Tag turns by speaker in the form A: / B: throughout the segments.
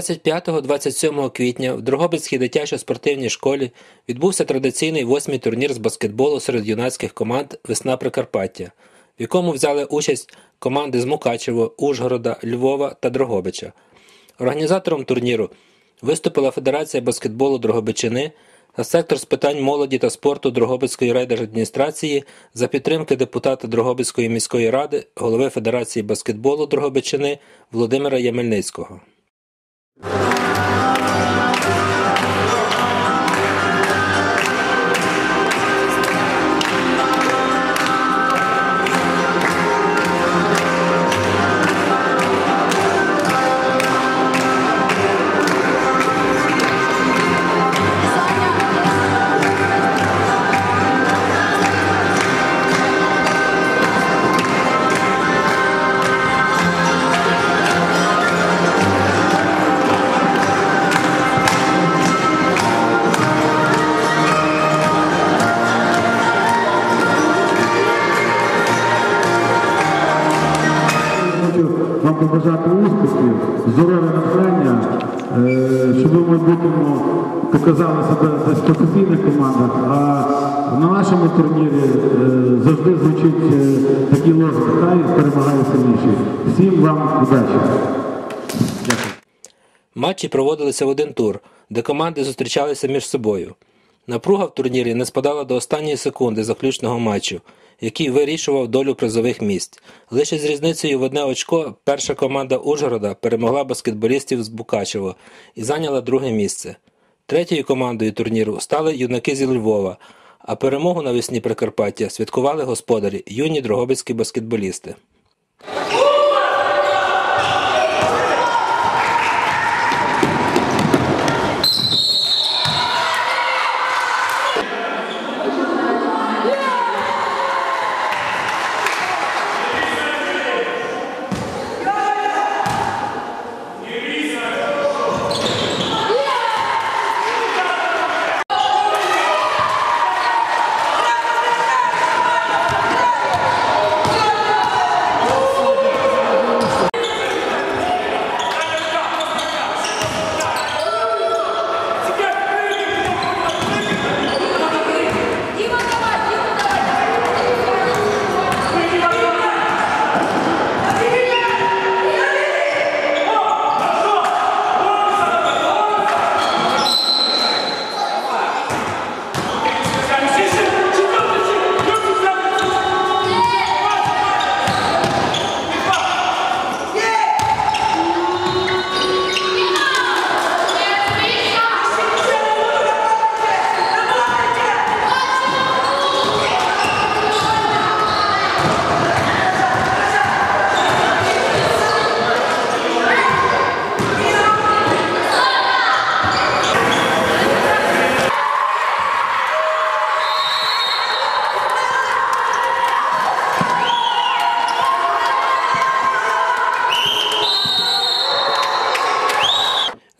A: 25-27 квітня в Дрогобицькій дитячо-спортивній школі відбувся традиційний восьмий турнір з баскетболу серед юнацьких команд Весна Прикарпаття, в якому взяли участь команди з Мукачево, Ужгорода, Львова та Дрогобича. Організатором турніру виступила Федерація баскетболу Дрогобичини та сектор з питань молоді та спорту Дрогобицької райдержадміністрації за підтримки депутата Дрогобицької міської ради, голови Федерації баскетболу Дрогобичини Володимира Ямельницького.
B: Thank you. Побажати успіхів, здоров'я натхнення, е, щоб ви в майбутньому показали себе десь в професійних командах, а на нашому турнірі е, завжди звучить е, такий лозунг «Хай перемагає сильніший». Всім вам удачі!
A: Матчі проводилися в один тур, де команди зустрічалися між собою. Напруга в турнірі не спадала до останньої секунди заключного матчу, який вирішував долю призових місць. Лише з різницею в одне очко перша команда Ужгорода перемогла баскетболістів з Букачево і зайняла друге місце. Третьою командою турніру стали юнаки зі Львова, а перемогу навесні Прикарпаття святкували господарі юні дрогобицькі баскетболісти.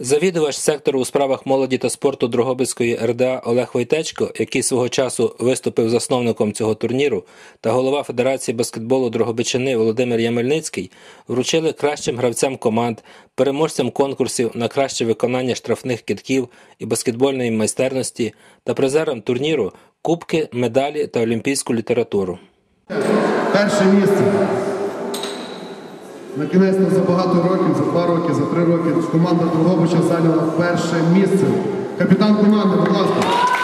A: Завідувач сектору у справах молоді та спорту Дрогобицької РДА Олег Войтечко, який свого часу виступив засновником цього турніру, та голова Федерації баскетболу Дрогобичини Володимир Ямельницький вручили кращим гравцям команд, переможцям конкурсів на краще виконання штрафних китків і баскетбольної майстерності та призерам турніру кубки, медалі та олімпійську літературу.
C: Перше місце. Накінець за багато років, за два роки, за три роки команда Другобича зайняла перше місце. Капітан команди, будь ласка.